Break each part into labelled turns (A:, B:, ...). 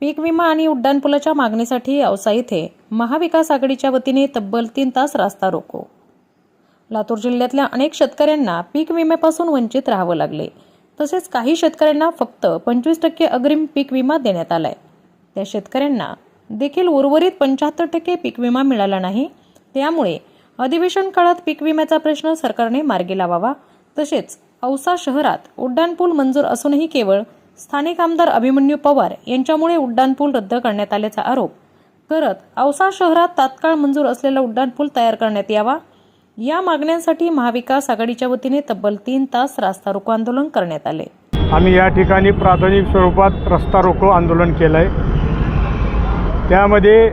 A: पीक विमा आणि उड्डाणपुलाच्या मागणीसाठी औसा इथे महाविकास आघाडीच्या वतीने तब्बल तीन तास रास्ता रोको. लातूर जिल्ह्यातल्या अनेक शेतकऱ्यांना पीक विम्यापासून वंचित राहावं लागले. तसेच काही शेतकऱ्यांना फक्त पंचवीस टक्के अग्रिम पीक विमा देण्यात आलाय. त्या शेतकऱ्यांना देखील उर्वरित पंच्याहत्तर टक्के पीक विमा मिळाला नाही. त्यामुळे अधिवेशन काळात पीक विम्याचा प्रश्न सरकारने मार्गी लावावा. तसेच औसा शहरात उड्डाणपूल मंजूर असूनही केवळ स्थानिक आमदार अभिमन्यू पवार यांच्यामुळे उड्डाणपूल रद्द करण्यात आल्याचा आरोप. करत औसा शहरात तात्काळ मंजूर असलेला उड्डाणपूल तयार करण्यात यावा. या मागण्यांसाठी महाविकास आघाडीच्या वतीने तब्बल तीन तास रास्ता रोको आंदोलन करण्यात आले.
B: आम्ही या ठिकाणी प्राथमिक स्वरूपात रस्ता रोको आंदोलन केलं आहे त्यामध्ये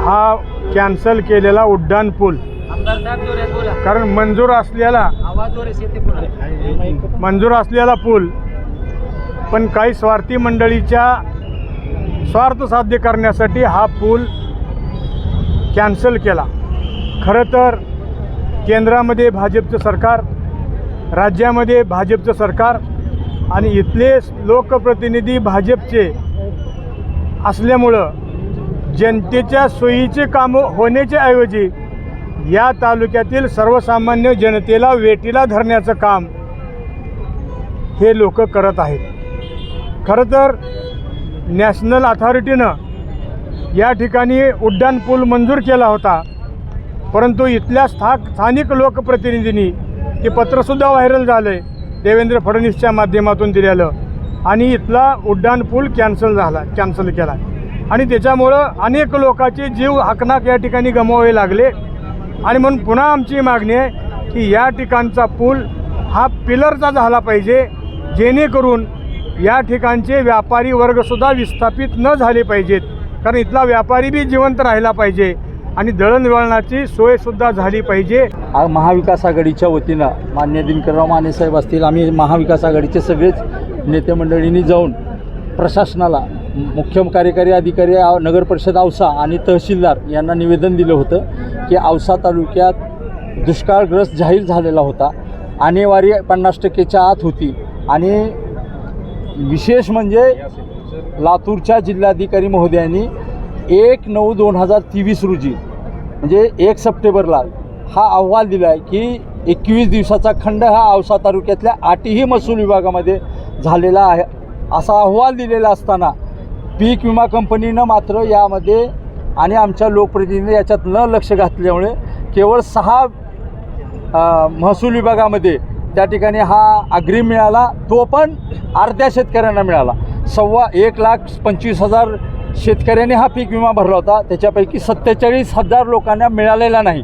B: हा कॅन्सल केलेला उड्डाण पूल
C: आमदार साहेब जोरात बोला
B: कारण मंजूर असलेला मंजूर असलेला पूल पण काही स्वार्थी मंडळीच्या स्वार्थ साध्य करण्यासाठी हा पूल कॅन्सल केला. खरं तर केंद्रामध्ये भाजपचं सरकार राज्यामध्ये भाजपचं सरकार आणि इथले लोकप्रतिनिधी भाजपचे असल्यामुळं जनतेच्या सोयीचे कामं होण्याच्या ऐवजी या तालुक्यातील सर्वसामान्य जनतेला वेटीला धरण्याचं काम हे लोक करत आहेत. खरं तर नॅशनल अथॉरिटीनं या ठिकाणी उड्डाण पूल मंजूर केला होता. परंतु इथल्या स्था स्थानिक लोकप्रतिनिधींनी ते पत्रसुद्धा व्हायरल झालं आहे देवेंद्र फडणवीसच्या माध्यमातून दिलेलं. आणि इथला उड्डाण पूल कॅन्सल झाला कॅन्सल केला. आणि त्याच्यामुळं अनेक लोकांचे जीव हाकनाक या ठिकाणी गमवावे लागले. आणि म्हणून पुन्हा आमची मागणी आहे की या ठिकाणचा पूल हा पिलरचा झाला पाहिजे जेणेकरून या ठिकाणचे व्यापारी वर्गसुद्धा विस्थापित न झाले पाहिजेत. कारण इथला व्यापारी बी जिवंत राहिला पाहिजे. आणि दळणवळणाची सोयसुद्धा झाली पाहिजे.
D: महाविकास आघाडीच्या वतीनं मान्य दिनकरराव माने साहेब असतील. आम्ही महाविकास आघाडीचे सगळेच नेते मंडळींनी जाऊन प्रशासनाला मुख्य कार्यकारी अधिकारी नगर परिषद औसा आणि तहसीलदार यांना निवेदन दिलं होतं की औसा तालुक्यात दुष्काळग्रस्त जाहीर झालेला होता. आणेवारी पन्नास टक्केच्या आत होती. आणि विशेष म्हणजे लातूरच्या जिल्हाधिकारी महोदयांनी एक नऊ दोन हजार तेवीस रोजी म्हणजे एक सप्टेंबरला हा अहवाल दिला आहे की एकवीस दिवसाचा खंड हा औसा तालुक्यातल्या आठही महसूल विभागामध्ये झालेला आहे. असा अहवाल दिलेला असताना पीक विमा कंपनीनं मात्र यामध्ये आणि आमच्या लोकप्रतिनिधी याच्यात न लक्ष घातल्यामुळे केवळ सहा महसूल विभागामध्ये त्या ठिकाणी हा अग्रिम मिळाला तो पण अर्ध्या शेतकऱ्यांना मिळाला. सव्वा एक लाख पंचवीस हजार शेतकऱ्यांनी हा पीक विमा भरला होता. त्याच्यापैकी सत्तेचाळीस हजार लोकांना मिळालेला नाही.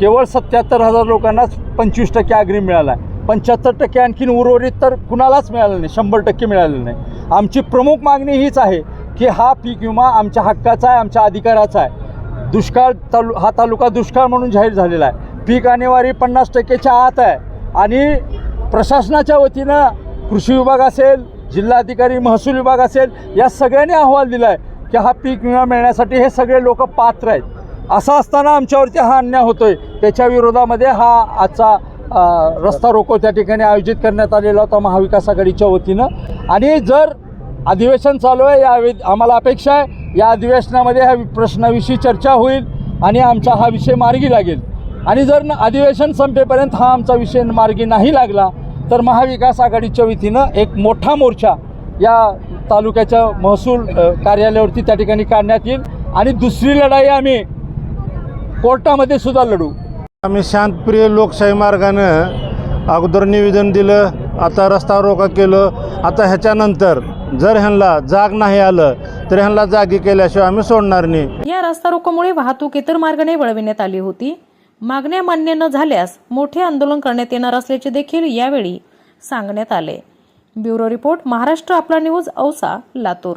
D: केवळ सत्याहत्तर हजार लोकांनाच पंचवीस टक्के अग्रिम मिळाला आहे. पंच्याहत्तर टक्के आणखीन उर्वरित तर कुणालाच मिळालं नाही. शंभर टक्के मिळालेलं नाही. आमची प्रमुख मागणी हीच आहे की हा पीक विमा आमच्या हक्काचा आहे आमच्या अधिकाराचा आहे. दुष्काळ तालु हा तालुका दुष्काळ म्हणून जाहीर झालेला आहे. पीक आणेवारी पन्नास टक्केच्या आत आहे. आणि प्रशासनाच्या वतीनं कृषी विभाग असेल जिल्हाधिकारी महसूल विभाग असेल या सगळ्यांनी अहवाल दिला आहे की हा पीक विमा मिळण्यासाठी हे सगळे लोक पात्र आहेत. असं असताना आमच्यावरती हा अन्याय होतो आहे त्याच्या विरोधामध्ये हा आजचा रस्ता रोको त्या ठिकाणी आयोजित करण्यात आलेला होता महाविकास आघाडीच्या वतीनं. आणि जर अधिवेशन चालू आहे या आम्हाला अपेक्षा आहे या अधिवेशनामध्ये ह्या प्रश्नाविषयी चर्चा होईल आणि आमचा हा विषय मार्गी लागेल. आणि जर न- अधिवेशन संपेपर्यंत हा आमचा विषय मार्गी नाही लागला तर महाविकास आघाडीच्या वतीनं एक मोठा मोर्चा या तालुक्याच्या महसूल कार्यालयावरती त्या ठिकाणी काढण्यात येईल. आणि दुसरी लढाई आम्ही कोर्टामध्ये सुद्धा लढू.
E: आम्ही शांतप्रिय लोकशाही मार्गानं अगोदर निवेदन दिलं आता रस्ता रोका केलं. आता ह्याच्यानंतर जर ह्यांना जाग नाही आलं तर ह्यांना जागी केल्याशिवाय आम्ही सोडणार नाही.
A: या रास्ता रोकोमुळे वाहतूक इतर मार्गाने वळविण्यात आली होती. मागण्या मान्य न झाल्यास मोठे आंदोलन करण्यात येणार असल्याचे देखील यावेळी सांगण्यात आले. ब्युरो रिपोर्ट महाराष्ट्र आपला न्यूज औसा लातूर.